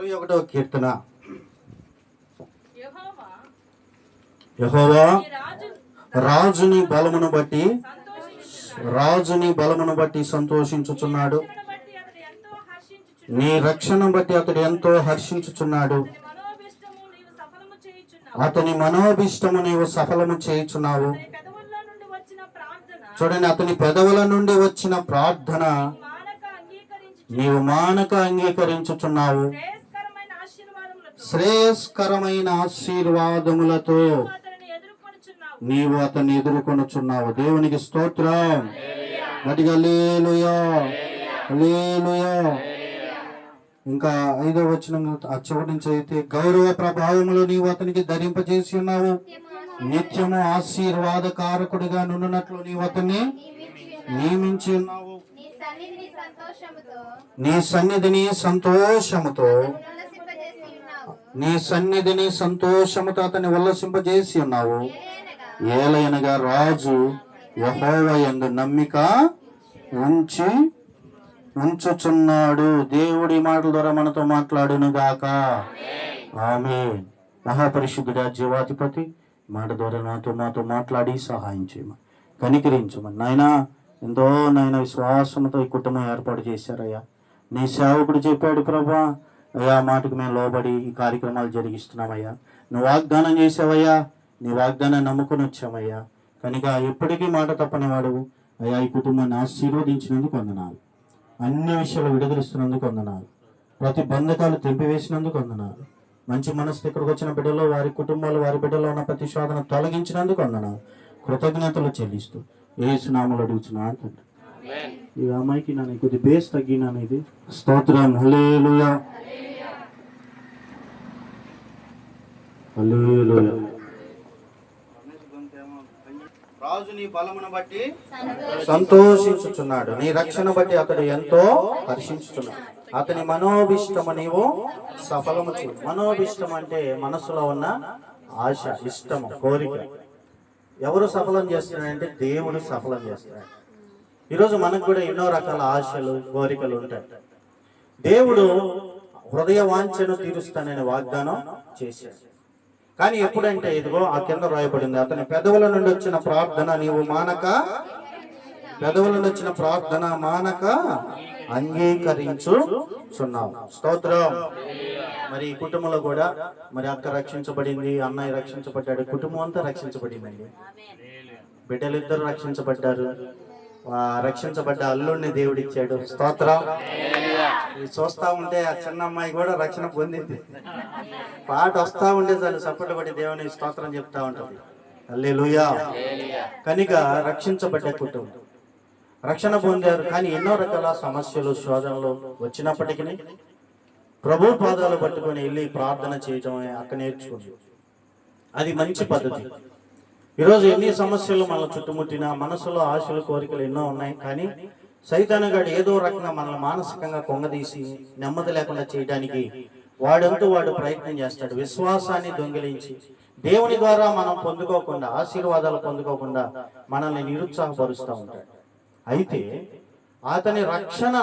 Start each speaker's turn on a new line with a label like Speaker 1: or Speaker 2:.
Speaker 1: ఇరవై ఒకటో కీర్తన.
Speaker 2: యెహోవా
Speaker 1: రాజుని బలమును బట్టి రాజుని బలమును బట్టి సంతోషించుచున్నాడు. నీ రక్షణ బట్టి అతడు ఎంతో హర్షించుచున్నాడు.
Speaker 2: అతని మనోభిష్టము నీవు సఫలము చేయుచున్నావు.
Speaker 1: చూడండి అతని పెదవుల నుండి వచ్చిన ప్రార్థన నీవు మానక అంగీకరించుచున్నావు.
Speaker 2: శ్రేయస్కరమైన ఆశీర్వాదములతో
Speaker 1: నీవు అతన్ని ఎదుర్కొనుచున్నావు. దేవునికి స్తోత్రం. గట్టిగా హల్లెలూయా. ఇంకా ఐదో వచ్చిన ఆ చివరి నుంచి అయితే గౌరవ ప్రభావములు నీవు అతనికి ధరింపజేసి ఉన్నావు. నిత్యము ఆశీర్వాద కారకుడిగా నుండినట్లు నీవు అతన్ని నియమించి ఉన్నావు.
Speaker 3: నీ సన్నిధిని సంతోషముతో
Speaker 1: నీ సన్నిధిని సంతోషముతో
Speaker 3: ఉల్లసింపజేసి ఉన్నావు
Speaker 1: నీ సన్నిధిని సంతోషముతో అతని ఉల్లసింపజేసి ఉన్నావు ఏలైనగా రాజు యహోవ ఎందు నమ్మిక ఉంచి ఉంచుచున్నాడు. దేవుడి మాటల ద్వారా మనతో మాట్లాడును గాక ఆమె మహాపరిశుద్ధుడా జీవాధిపతి మాట ద్వారా నాతో మాతో మాట్లాడి సహాయం చేయమని కనికరించమని. నాయనా ఎంతో నాయన విశ్వాసంతో ఈ కుటుంబం ఏర్పాటు చేశారయ్యా. నీ సేవకుడు చెప్పాడు ప్రభా అయ్యా మాటకు మేము లోబడి ఈ కార్యక్రమాలు జరిగిస్తున్నామయ్యా. నువ్వు వాగ్దానం చేసావయ్యా. నీ వాగ్దానం నమ్ముకొని వచ్చామయ్యా. కనుక ఎప్పటికీ మాట తప్పని వాడు అయ్యా ఈ కుటుంబాన్ని ఆశీర్వదించినందుకు వందనాలు. అన్ని విషయాలు విడుదలిస్తున్నందుకు వందనాలు. ప్రతి బంధకాలు తెంపివేసినందుకు వందనాలు. మంచి మనసు ఇక్కడికి వచ్చిన బిడ్డలో వారి కుటుంబాలు వారి బిడ్డలో ఉన్న ప్రతి శోధన తొలగించినందుకు వందనాలు. కృతజ్ఞతలు చెల్లిస్తూ ఏ సునామలు అడుగుతున్నా తండ్రి. ఈ అమ్మాయికి నన్ను కొద్ది బేస్ తగ్గినాను ఇది. స్తోత్రం హల్లెలూయా. హల్లెలూయా. రాజు నీ బలమును బట్టి సంతోషించుచున్నాడు. నీ రక్షణ బట్టి అతడు ఎంతో హర్షించుచున్నాడు. అతని మనోభిష్టము నీవు సఫలము చూ మనోభిష్టం అంటే మనసులో ఉన్న ఆశ ఇష్టము కోరిక. ఎవరు సఫలం చేస్తున్నాడంటే దేవుడు సఫలం చేస్తున్నాడు. ఈరోజు మనకు కూడా ఎన్నో రకాల ఆశలు కోరికలు ఉంటాయి. దేవుడు హృదయ వాంఛను తీరుస్తానని వాగ్దానం చేశాడు. కానీ ఎప్పుడంటే ఇదిగో ఆ కింద రాయబడింది అతని పెదవుల నుండి వచ్చిన ప్రార్థన నీవు మానక పెదవుల నుండి వచ్చిన ప్రార్థన మానక అంగీకరించుచున్నావు. స్తోత్రం. మరి ఈ కుటుంబంలో కూడా మరి అక్క రక్షించబడింది అన్నయ్య రక్షించబడ్డాడు కుటుంబం అంతా రక్షించబడిందండి. బిడ్డలిద్దరు రక్షించబడ్డారు. రక్షించబడ్డ అల్లుడిని దేవుడిచ్చాడు. స్తోత్రం. చూస్తా ఉంటే ఆ చిన్న అమ్మాయి కూడా రక్షణ పొందింది. పాట వస్తా ఉండే చాలు సపోర్ట్ పడి దేవుని స్తోత్రం చెప్తా ఉంటుంది. అల్లెలుయా కనుక రక్షించబడ్డ కుటుంబం. రక్షణ పొందారు కానీ ఎన్నో రకాల సమస్యలు శోధనలు వచ్చినప్పటికీ ప్రభు పాదాలు పట్టుకొని వెళ్ళి ప్రార్థన చేయటం అక్క నేర్చుకుంది. అది మంచి పద్ధతి. ఈరోజు ఎన్ని సమస్యలు మనం చుట్టుముట్టినా మనసులో ఆశలు కోరికలు ఎన్నో ఉన్నాయి. కానీ సైతానుగాడు ఏదో రకంగా మనల్ని మానసికంగా కొంగదీసి నెమ్మది లేకుండా చేయడానికి వాడంటూ వాడు ప్రయత్నం చేస్తాడు. విశ్వాసాన్ని దొంగిలించి దేవుని ద్వారా మనం పొందుకోకుండా ఆశీర్వాదాలు పొందుకోకుండా మనల్ని నిరుత్సాహపరుస్తూ ఉంటాడు. అయితే అతని రక్షణ